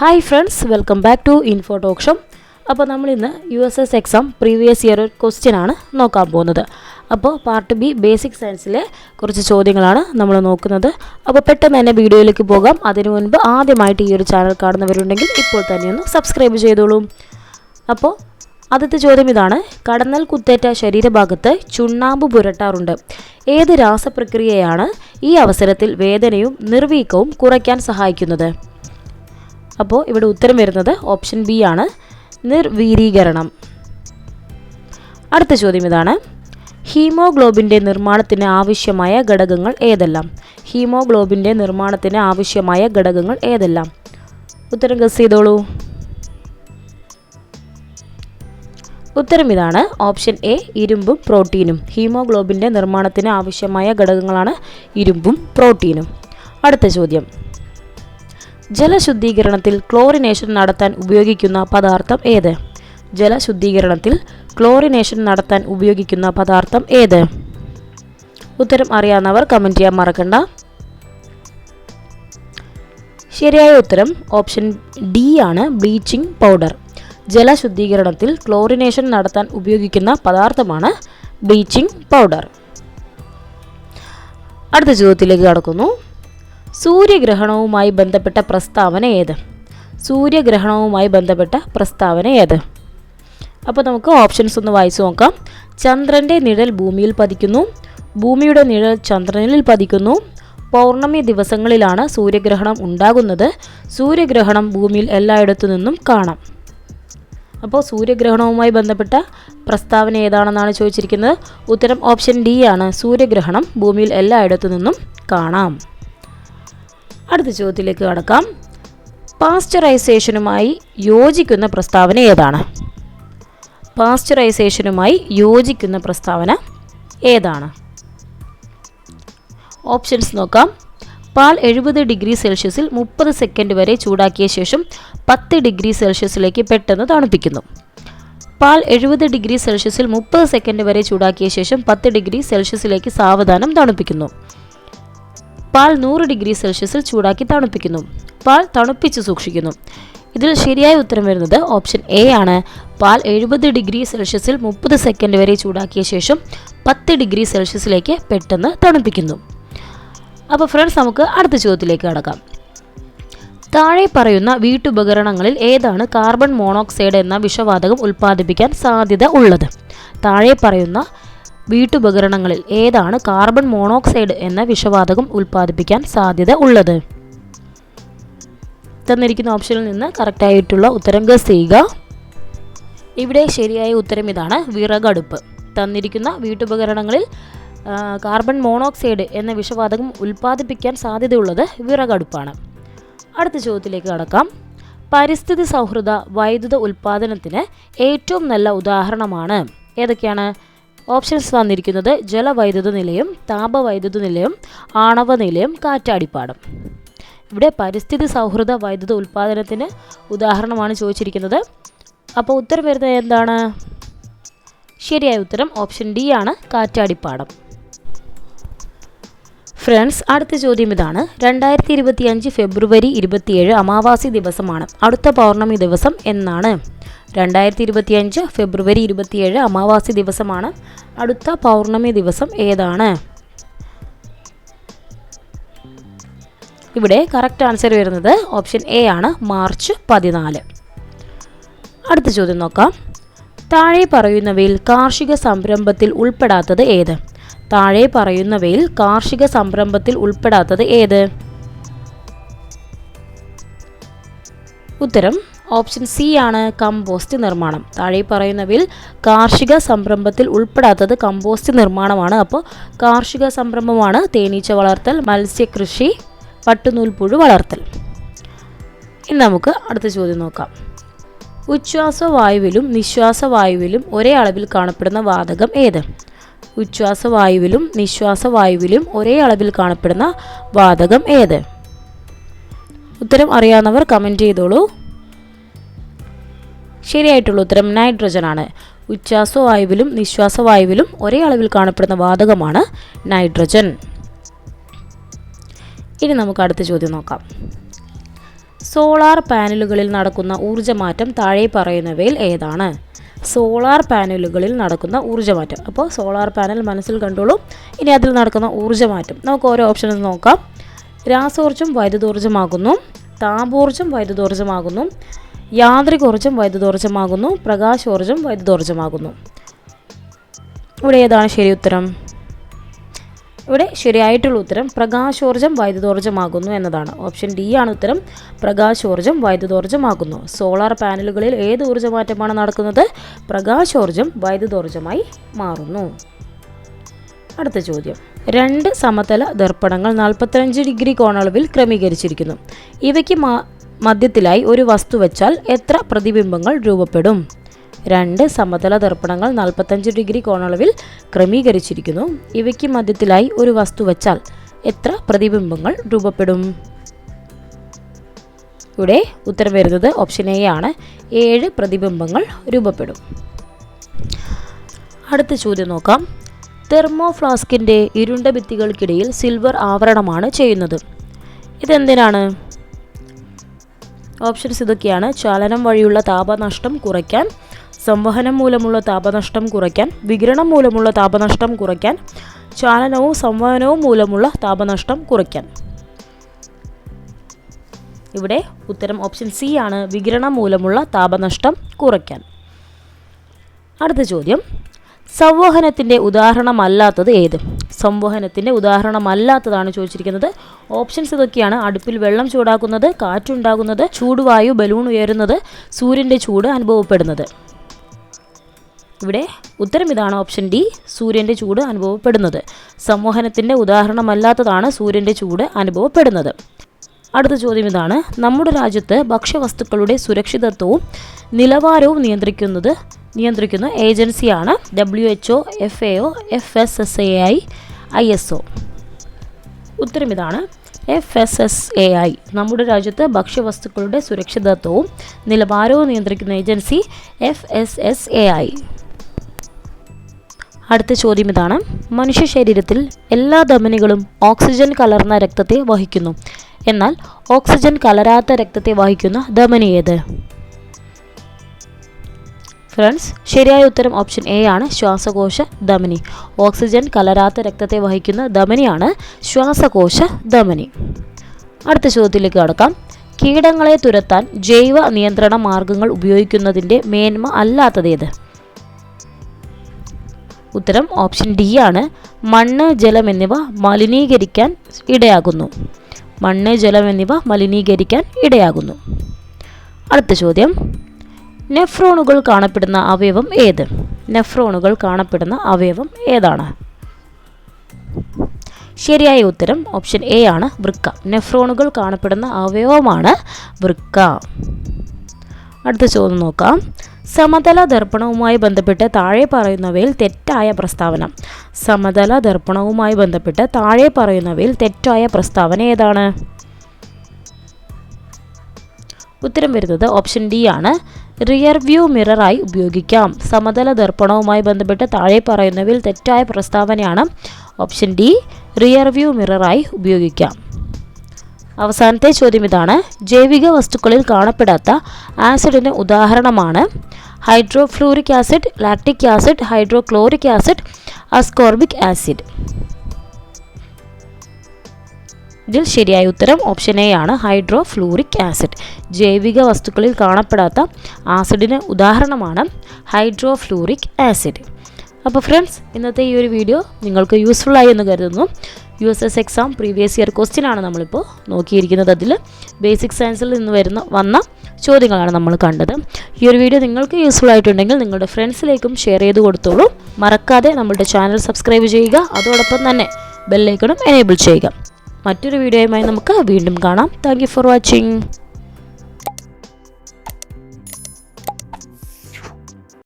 Hi friends welcome back to info ടോക്ഷം അപ്പോൾ നമ്മളിന്ന് U S S exam previous year question ആണ് നോക്കാൻ പോകുന്നത്. അപ്പോൾ പാർട്ട് ബി ബേസിക് സയൻസിലെ കുറച്ച് ചോദ്യങ്ങളാണ് നമ്മൾ നോക്കുന്നത്. അപ്പോൾ പെട്ടെന്ന് തന്നെ വീഡിയോയിലേക്ക് പോകാം. അതിനു മുൻപ് ആദ്യമായിട്ട് ഈ ഒരു ചാനൽ കാണുന്നവരുണ്ടെങ്കിൽ ഇപ്പോൾ തന്നെ ഒന്ന് സബ്സ്ക്രൈബ് ചെയ്തോളൂ. അപ്പോൾ ആദ്യത്തെ ചോദ്യം ഇതാണ്. കടന്നൽ കുത്തേറ്റ ശരീരഭാഗത്ത് ചുണ്ണാമ്പ് പുരട്ടാറുണ്ട്. ഏത് രാസപ്രക്രിയയാണ് ഈ അവസരത്തിൽ വേദനയും നിർവീക്കവും കുറയ്ക്കാൻ സഹായിക്കുന്നത്? അപ്പോൾ ഇവിടെ ഉത്തരം വരുന്നത് ഓപ്ഷൻ ബി ആണ്. നിർവീരീകരണം. അടുത്ത ചോദ്യം ഇതാണ്. ഹീമോഗ്ലോബിന്റെ നിർമ്മാണത്തിന് ആവശ്യമായ ഘടകങ്ങൾ ഏതെല്ലാം? ഹീമോഗ്ലോബിന്റെ നിർമ്മാണത്തിന് ആവശ്യമായ ഘടകങ്ങൾ ഏതെല്ലാം? ഉത്തരം ഗസ് ചെയ്തോളൂ. ഉത്തരം ഇതാണ്. ഓപ്ഷൻ എ ഇരുമ്പും പ്രോട്ടീനും. ഹീമോഗ്ലോബിന്റെ നിർമ്മാണത്തിന് ആവശ്യമായ ഘടകങ്ങളാണ് ഇരുമ്പും പ്രോട്ടീനും. അടുത്ത ചോദ്യം. ജലശുദ്ധീകരണത്തിൽ ക്ലോറിനേഷൻ നടത്താൻ ഉപയോഗിക്കുന്ന പദാർത്ഥം ഏത്? ജലശുദ്ധീകരണത്തിൽ ക്ലോറിനേഷൻ നടത്താൻ ഉപയോഗിക്കുന്ന പദാർത്ഥം ഏത്? ഉത്തരം അറിയാവുന്നവർ കമന്റ് ചെയ്യാൻ മറക്കണ്ട. ശരിയായ ഉത്തരം ഓപ്ഷൻ ഡി ആണ് ബ്ലീച്ചിങ് പൗഡർ ജലശുദ്ധീകരണത്തിൽ ക്ലോറിനേഷൻ നടത്താൻ ഉപയോഗിക്കുന്ന പദാർത്ഥമാണ് ബ്ലീച്ചിങ് പൗഡർ അടുത്ത ചോദ്യത്തിലേക്ക് കടക്കുന്നു. സൂര്യഗ്രഹണവുമായി ബന്ധപ്പെട്ട പ്രസ്താവന ഏത്? സൂര്യഗ്രഹണവുമായി ബന്ധപ്പെട്ട പ്രസ്താവന ഏത്? അപ്പോൾ നമുക്ക് ഓപ്ഷൻസ് ഒന്ന് വായിച്ചു നോക്കാം. ചന്ദ്രന്റെ നിഴൽ ഭൂമിയിൽ പതിക്കുന്നു. ഭൂമിയുടെ നിഴൽ ചന്ദ്രനിൽ പതിക്കുന്നു. പൗർണമി ദിവസങ്ങളിലാണ് സൂര്യഗ്രഹണം ഉണ്ടാകുന്നത്. സൂര്യഗ്രഹണം ഭൂമിയിൽ എല്ലായിടത്തു നിന്നും കാണാം. അപ്പോൾ സൂര്യഗ്രഹണവുമായി ബന്ധപ്പെട്ട പ്രസ്താവന ഏതാണെന്നാണ് ചോദിച്ചിരിക്കുന്നത്? ഉത്തരം ഓപ്ഷൻ ഡി ആണ്. സൂര്യഗ്രഹണം ഭൂമിയിൽ എല്ലായിടത്തു നിന്നും കാണാം. അടുത്ത ചോദ്യത്തിലേക്ക് കടക്കാം. പാസ്ചറൈസേഷനുമായി യോജിക്കുന്ന പ്രസ്താവന ഏതാണ്? പാസ്ചറൈസേഷനുമായി യോജിക്കുന്ന പ്രസ്താവന ഏതാണ്? ഓപ്ഷൻസ് നോക്കാം. പാൽ എഴുപത് ഡിഗ്രി സെൽഷ്യസിൽ മുപ്പത് സെക്കൻഡ് വരെ ചൂടാക്കിയ ശേഷം പത്ത് ഡിഗ്രി സെൽഷ്യസിലേക്ക് പെട്ടെന്ന് തണുപ്പിക്കുന്നു. പാൽ എഴുപത് ഡിഗ്രി സെൽഷ്യസിൽ മുപ്പത് സെക്കൻഡ് വരെ ചൂടാക്കിയ ശേഷം പത്ത് ഡിഗ്രി സെൽഷ്യസിലേക്ക് സാവധാനം തണുപ്പിക്കുന്നു. പാൽ നൂറ് ഡിഗ്രി സെൽഷ്യസിൽ ചൂടാക്കി തണുപ്പിക്കുന്നു. പാൽ തണുപ്പിച്ച് സൂക്ഷിക്കുന്നു. ഇതിൽ ശരിയായ ഉത്തരം വരുന്നത് ഓപ്ഷൻ എ ആണ്. പാൽ എഴുപത് ഡിഗ്രി സെൽഷ്യസിൽ മുപ്പത് സെക്കൻഡ് വരെ ചൂടാക്കിയ ശേഷം പത്ത് ഡിഗ്രി സെൽഷ്യസിലേക്ക് പെട്ടെന്ന് തണുപ്പിക്കുന്നു. അപ്പോൾ ഫ്രണ്ട്സ് നമുക്ക് അടുത്ത ചോദ്യത്തിലേക്ക് കടക്കാം. താഴെ പറയുന്ന വീട്ടുപകരണങ്ങളിൽ ഏതാണ് കാർബൺ മോണോക്സൈഡ് എന്ന വിഷവാതകം ഉൽപ്പാദിപ്പിക്കാൻ സാധ്യത ഉള്ളത്? താഴെ പറയുന്ന വീട്ടുപകരണങ്ങളിൽ ഏതാണ് കാർബൺ മോണോക്സൈഡ് എന്ന വിഷവാതകം ഉൽപ്പാദിപ്പിക്കാൻ സാധ്യത ഉള്ളത്? തന്നിരിക്കുന്ന ഓപ്ഷനിൽ നിന്ന് കറക്റ്റായിട്ടുള്ള ഉത്തരം ഗസ് ചെയ്യുക. ഇവിടെ ശരിയായ ഉത്തരം ഇതാണ് വിറകടുപ്പ്. തന്നിരിക്കുന്ന വീട്ടുപകരണങ്ങളിൽ കാർബൺ മോണോക്സൈഡ് എന്ന വിഷവാതകം ഉൽപ്പാദിപ്പിക്കാൻ സാധ്യതയുള്ളത് വിറകടുപ്പാണ്. അടുത്ത ചോദ്യത്തിലേക്ക് കടക്കാം. പരിസ്ഥിതി സൗഹൃദ വൈദ്യുത ഉൽപ്പാദനത്തിന് ഏറ്റവും നല്ല ഉദാഹരണമാണ്. ഏതൊക്കെയാണ്? ഓപ്ഷൻസ് വന്നിരിക്കുന്നത് ജലവൈദ്യുത നിലയം താപവൈദ്യുത നിലയം ആണവ നിലയം കാറ്റാടിപ്പാടം. ഇവിടെ പരിസ്ഥിതി സൗഹൃദ വൈദ്യുത ഉൽപ്പാദനത്തിന് ഉദാഹരണമാണ് ചോദിച്ചിരിക്കുന്നത്. അപ്പോൾ ഉത്തരം വരുന്നത് എന്താണ്? ശരിയായ ഉത്തരം ഓപ്ഷൻ ഡി ആണ് കാറ്റാടിപ്പാടം. ഫ്രണ്ട്സ് അടുത്ത ചോദ്യം ഇതാണ്. രണ്ടായിരത്തി ഇരുപത്തി അഞ്ച് ഫെബ്രുവരി ഇരുപത്തിയേഴ് അമാവാസി ദിവസമാണ്. അടുത്ത പൗർണമി ദിവസം എന്നാണ്. രണ്ടായിരത്തി ഇരുപത്തി അഞ്ച് ഫെബ്രുവരി ഇരുപത്തിയേഴ് അമാവാസി ദിവസമാണ്. അടുത്ത പൗർണമി ദിവസം ഏതാണ്? ഇവിടെ കറക്റ്റ് ആൻസർ വരുന്നത് ഓപ്ഷൻ എ ആണ് മാർച്ച് പതിനാല്. അടുത്ത ചോദ്യം നോക്കാം. താഴെ പറയുന്നവയിൽ കാർഷിക സംരംഭത്തിൽ ഉൾപ്പെടാത്തത് ഏത്? താഴെ പറയുന്നവയിൽ കാർഷിക സംരംഭത്തിൽ ഉൾപ്പെടാത്തത് ഏത്? ഉത്തരം ഓപ്ഷൻ സി ആണ് കമ്പോസ്റ്റ് നിർമ്മാണം. താഴെ പറയുന്നവയിൽ കാർഷിക സംരംഭത്തിൽ ഉൾപ്പെടാത്തത് കമ്പോസ്റ്റ് നിർമ്മാണമാണ്. അപ്പോൾ കാർഷിക സംരംഭമാണ് തേനീച്ച വളർത്തൽ മത്സ്യകൃഷി പട്ടുനൂൽപ്പുഴു വളർത്തൽ. ഇനി നമുക്ക് അടുത്ത ചോദ്യം നോക്കാം. ഉച്ഛ്വാസ വായുവിലും നിശ്വാസ വായുവിലും ഒരേ അളവിൽ കാണപ്പെടുന്ന വാതകം ഏത്? നിശ്വാസ വായുവിലും ഒരേ അളവിൽ കാണപ്പെടുന്ന വാതകം ഏത്? ഉത്തരം അറിയാവുന്നവർ കമന്റ് ചെയ്തോളൂ. ശരിയായിട്ടുള്ള ഉത്തരം നൈട്രജൻ ആണ് ഉച്ഛ്വാസവായുവിലും നിശ്വാസവായുവിലും ഒരേ അളവിൽ കാണപ്പെടുന്ന വാതകമാണ് നൈട്രജൻ. ഇനി നമുക്ക് അടുത്ത ചോദ്യം നോക്കാം. സോളാർ പാനലുകളിൽ നടക്കുന്ന ഊർജമാറ്റം താഴെ പറയുന്നവയിൽ ഏതാണ്? സോളാർ പാനലുകളിൽ നടക്കുന്ന ഊർജമാറ്റം. അപ്പോൾ സോളാർ പാനൽ മനസ്സിൽ കണ്ടോളൂ. ഇനി അതിൽ നടക്കുന്ന ഊർജമാറ്റം. നമുക്ക് ഓരോ ഓപ്ഷൻ നോക്കാം. രാസോർജം വൈദ്യുതോർജമാകുന്നു. താപോർജം വൈദ്യുതോർജമാകുന്നു. യാന്ത്രികോർജം വൈദ്യുതോർജമാകുന്നു പ്രകാശോർജം വൈദ്യുതോർജമാകുന്നു ഇവിടെ ഏതാണ് ശരി ഉത്തരം? ഇവിടെ ശരിയായിട്ടുള്ള ഉത്തരം പ്രകാശോർജം വൈദ്യുതോർജമാകുന്നു എന്നതാണ്. ഓപ്ഷൻ ഡി ആണ് ഉത്തരം പ്രകാശോർജം വൈദ്യുതോർജമാകുന്നു സോളാർ പാനലുകളിൽ ഏത് ഊർജമാറ്റമാണ് നടക്കുന്നത്? പ്രകാശോർജം വൈദ്യുതോർജമായി മാറുന്നു. അടുത്ത ചോദ്യം. രണ്ട് സമതല ദർപ്പണങ്ങൾ നാൽപ്പത്തഞ്ച് ഡിഗ്രി കോണളവിൽ ക്രമീകരിച്ചിരിക്കുന്നു. ഇവയ്ക്ക് മധ്യത്തിലായി ഒരു വസ്തു വെച്ചാൽ എത്ര പ്രതിബിംബങ്ങൾ രൂപപ്പെടും? രണ്ട് സമതല ദർപ്പണങ്ങൾ നാൽപ്പത്തഞ്ച് ഡിഗ്രി കോണളവിൽ ക്രമീകരിച്ചിരിക്കുന്നു. ഇവയ്ക്ക് മധ്യത്തിലായി ഒരു വസ്തു വെച്ചാൽ എത്ര പ്രതിബിംബങ്ങൾ രൂപപ്പെടും? ഇവിടെ ഉത്തരം വരുന്നത് ഓപ്ഷൻ എ ആണ്. ഏഴ് പ്രതിബിംബങ്ങൾ രൂപപ്പെടും. അടുത്ത ചോദ്യം നോക്കാം. തെർമോ ഫ്ലാസ്കിന്റെ ഇരുണ്ട ഭിത്തികൾക്കിടയിൽ സിൽവർ ആവരണമാണ് ചെയ്യുന്നത്. ഇതെന്തിനാണ്? ഓപ്ഷൻസ് ഇതൊക്കെയാണ്. ചാലനം വഴിയുള്ള താപനഷ്ടം കുറയ്ക്കാൻ സംവഹനം മൂലമുള്ള താപനഷ്ടം കുറയ്ക്കാൻ വികിരണം മൂലമുള്ള താപനഷ്ടം കുറയ്ക്കാൻ ചാലനവും സംവഹനവും മൂലമുള്ള താപനഷ്ടം കുറയ്ക്കാൻ. ഇവിടെ ഉത്തരം ഓപ്ഷൻ സി ആണ്. വികിരണം മൂലമുള്ള താപനഷ്ടം കുറയ്ക്കാൻ. അടുത്ത ചോദ്യം. സംവഹനത്തിന്റെ ഉദാഹരണമല്ലാത്തത് ഏത്? സംവഹനത്തിന്റെ ഉദാഹരണമല്ലാത്തതാണ് ചോദിച്ചിരിക്കുന്നത്. ഓപ്ഷൻസ് ഇതൊക്കെയാണ്. അടുപ്പിൽ വെള്ളം ചൂടാക്കുന്നത് കാറ്റുണ്ടാകുന്നത് ചൂടുവായു ബലൂൺ ഉയരുന്നത് സൂര്യന്റെ ചൂട് അനുഭവപ്പെടുന്നത്. ഇവിടെ ഉത്തരം ഇതാണ് ഓപ്ഷൻ ഡി സൂര്യന്റെ ചൂട് അനുഭവപ്പെടുന്നത്. സംവഹനത്തിന്റെ ഉദാഹരണമല്ലാത്തതാണ് സൂര്യന്റെ ചൂട് അനുഭവപ്പെടുന്നത്. അടുത്ത ചോദ്യം ഇതാണ്. നമ്മുടെ രാജ്യത്ത് ഭക്ഷ്യവസ്തുക്കളുടെ സുരക്ഷിതത്വവും നിലവാരവും നിയന്ത്രിക്കുന്നത് നിയന്ത്രിക്കുന്ന ഏജൻസിയാണ് W H O F A O F S S A I I S O ഉത്തരം ഇതാണ്. F S S A I നമ്മുടെ രാജ്യത്ത് ഭക്ഷ്യവസ്തുക്കളുടെ സുരക്ഷിതത്വവും നിലവാരവും നിയന്ത്രിക്കുന്ന agency F S S A I അടുത്ത ചോദ്യം ഇതാണ്. മനുഷ്യ ശരീരത്തിൽ എല്ലാ ധമനികളും ഓക്സിജൻ കലർന്ന രക്തത്തെ വഹിക്കുന്നു. എന്നാൽ ഓക്സിജൻ കലരാത്ത രക്തത്തെ വഹിക്കുന്ന ധമനി ഏത്? ഫ്രണ്ട്സ് ശരിയായ ഉത്തരം ഓപ്ഷൻ എ ആണ് ശ്വാസകോശ ധമനി. ഓക്സിജൻ കലരാത്ത രക്തത്തെ വഹിക്കുന്ന ധമനിയാണ് ശ്വാസകോശ ധമനി. അടുത്ത ചോദ്യത്തിലേക്ക് കടക്കാം. കീടങ്ങളെ തുരത്താൻ ജൈവ നിയന്ത്രണ മാർഗങ്ങൾ ഉപയോഗിക്കുന്നതിന്റെ മേന്മ അല്ലാത്തതേത്? ഉത്തരം ഓപ്ഷൻ ഡി ആണ്. മണ്ണ് ജലം എന്നിവ മലിനീകരിക്കാൻ ഇടയാകുന്നു. മണ്ണ് ജലം എന്നിവ മലിനീകരിക്കാൻ ഇടയാകുന്നു. അടുത്ത ചോദ്യം. നെഫ്രോണുകൾ കാണപ്പെടുന്ന അവയവം ഏത്? നെഫ്രോണുകൾ കാണപ്പെടുന്ന അവയവം ഏതാണ്? ശരിയായ ഉത്തരം ഓപ്ഷൻ എ ആണ് വൃക്ക. നെഫ്രോണുകൾ കാണപ്പെടുന്ന അവയവമാണ് വൃക്ക. അടുത്ത ചോദ്യം നോക്കാം. സമതല ദർപ്പണവുമായി ബന്ധപ്പെട്ട് താഴെ പറയുന്നവയിൽ തെറ്റായ പ്രസ്താവന. സമതല ദർപ്പണവുമായി ബന്ധപ്പെട്ട് താഴെ പറയുന്നവയിൽ തെറ്റായ പ്രസ്താവന ഏതാണ്? ഉത്തരം വരുന്നത് ഓപ്ഷൻ ഡി ആണ്. റിയർ വ്യൂ മിററായി ഉപയോഗിക്കാം. സമതല ദർപ്പണവുമായി ബന്ധപ്പെട്ട് താഴെ പറയുന്നവയിൽ തെറ്റായ പ്രസ്താവനയാണ് ഓപ്ഷൻ ഡി റിയർ വ്യൂ മിററായി ഉപയോഗിക്കാം. അവസാനത്തെ ചോദ്യം ഇതാണ്. ജൈവിക വസ്തുക്കളിൽ കാണപ്പെടാത്ത ആസിഡിന് ഉദാഹരണമാണ്. Hydrofluoric acid lactic acid hydrochloric acid ascorbic acid. ഇതിൽ ശരിയായ ഉത്തരം ഓപ്ഷൻ എ ആണ്. Hydrofluoric acid. ജൈവിക വസ്തുക്കളിൽ കാണപ്പെടാത്ത ആസിഡിന് ഉദാഹരണമാണ് ഹൈഡ്രോഫ്ലൂറിക് ആസിഡ്. അപ്പോൾ ഫ്രണ്ട്സ് ഇന്നത്തെ ഈ ഒരു വീഡിയോ നിങ്ങൾക്ക് യൂസ്ഫുൾ ആയി എന്ന് കരുതുന്നു. U S S exam previous year question ആണ് നമ്മളിപ്പോൾ നോക്കിയിരിക്കുന്നത്. അതിൽ ബേസിക് സയൻസിൽ നിന്ന് വരുന്ന വന്ന ചോദ്യങ്ങളാണ് നമ്മൾ കണ്ടത്. ഈ ഒരു വീഡിയോ നിങ്ങൾക്ക് യൂസ്ഫുൾ ആയിട്ടുണ്ടെങ്കിൽ നിങ്ങളുടെ ഫ്രണ്ട്സിലേക്കും ഷെയർ ചെയ്ത് കൊടുത്തോളൂ. മറക്കാതെ നമ്മുടെ ചാനൽ സബ്സ്ക്രൈബ് ചെയ്യുക. അതോടൊപ്പം തന്നെ ബെല്ലൈക്കണും എനേബിൾ ചെയ്യുക. മറ്റൊരു വീഡിയോയുമായി നമുക്ക് വീണ്ടും കാണാം. Thank for watching